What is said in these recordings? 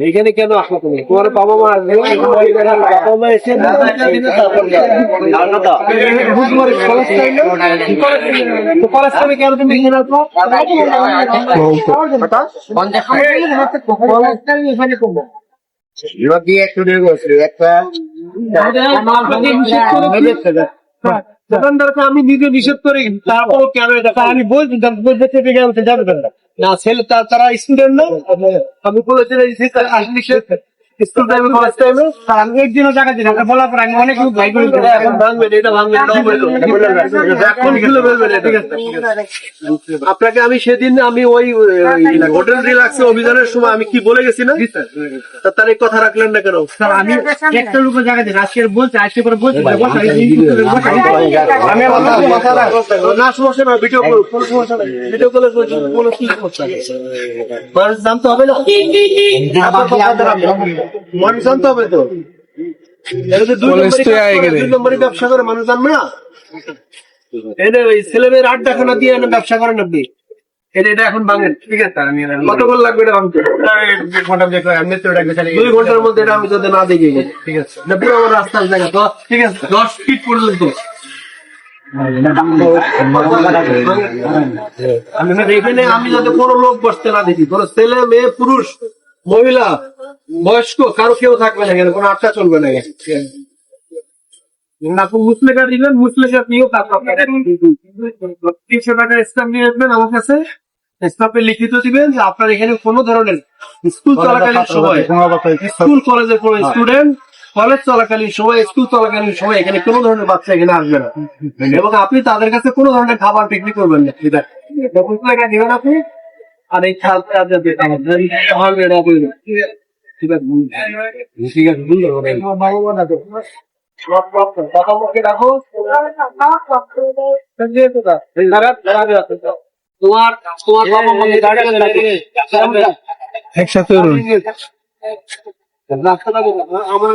এখানে কেন আসো তুমি? তোমার বাবা মা টাইমে কেন তুমি এখানে একটা দোকানদারকে আমি নিজে নিষেধ করি তারপর কেন আমি বলছি থেকে গেছে যাবে না। না ছেলে তারা স্টুডেন্ট না। আমি বলেছি স্কুল টাইমে কলেজ টাইমে আমি একদিনও টাকা দিই না আপনার বলার পর আমি অনেক লোক ভাই করে এখন ভাঙবেন এটা ভাঙবেন এখন খুলে ফেলবেন এটা। ঠিক আছে আপনাকে আমি সেদিন আমি ওই হোটেল রিল্যাক্সে অভিযানের সময় আমি কি বলে গেছি না তার এই কথা রাখলেন না কেন স্যার আমি একটা লোকের জায়গা দিন আজকে বলছে আজকে পরে বলছে আমি। না সমস্যা না ভিডিও কল কোনো সমস্যা নাই ভিডিও কলে কোনো কি সমস্যা। মানুষ জানতে হবে না মানুষ জানতে হবে তো। দুই ব্যবসা করে মানুষ জানবে না ওই ছেলেমেয়ের আড্ডাখানা দিয়ে এনে ব্যবসা করেন আপনি। এটা এটা এখন ভাঙেন। ঠিক আছে কতক্ষণ লাগবে এটা ভাঙতে? দুই ঘণ্টার মধ্যে এটা আমি যদি না দেখি। ঠিক আছে। পুরো আমার রাস্তার জায়গা তো ঠিক আছে। দশ ফিট পর্যন্ত। আমি এখানে আমি যাতে কোনো লোক বসতে না দেখি কোনো ছেলে মেয়ে পুরুষ মহিলা বয়স্ক কারও কেউ থাকবে না এখানে কোনো আটটা চলবে না। আপনি দিবেন নিয়েও তিনশো টাকা নিয়ে আসবেন আমার কাছে। লিখিত দিবেন যে আপনার এখানে কোনো ধরনের স্কুল চলাকালীন সময় স্কুল কলেজের কোনো স্টুডেন্ট কলেজ চলাকালীন সময় স্কুল চলাকালীন সময় এখানে কোনো ধরনের বাচ্চা এখানে আসবে না। এবং আপনি তাদের কাছে কোনো ধরনের খাবার বিক্রি করবেন না। আপনি। আর এই খাল ঠিক আছে ঠিক আছে। ঠিক আছে কথা মুখে রাখো তোমার তোমার বাবা একসাথে আমার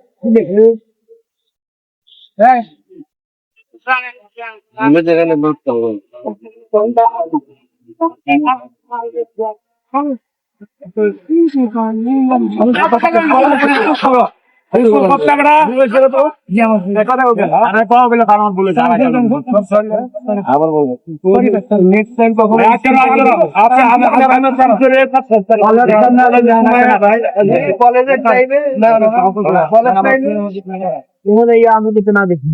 কলেজ টাইমে আমি কিছু না দেখি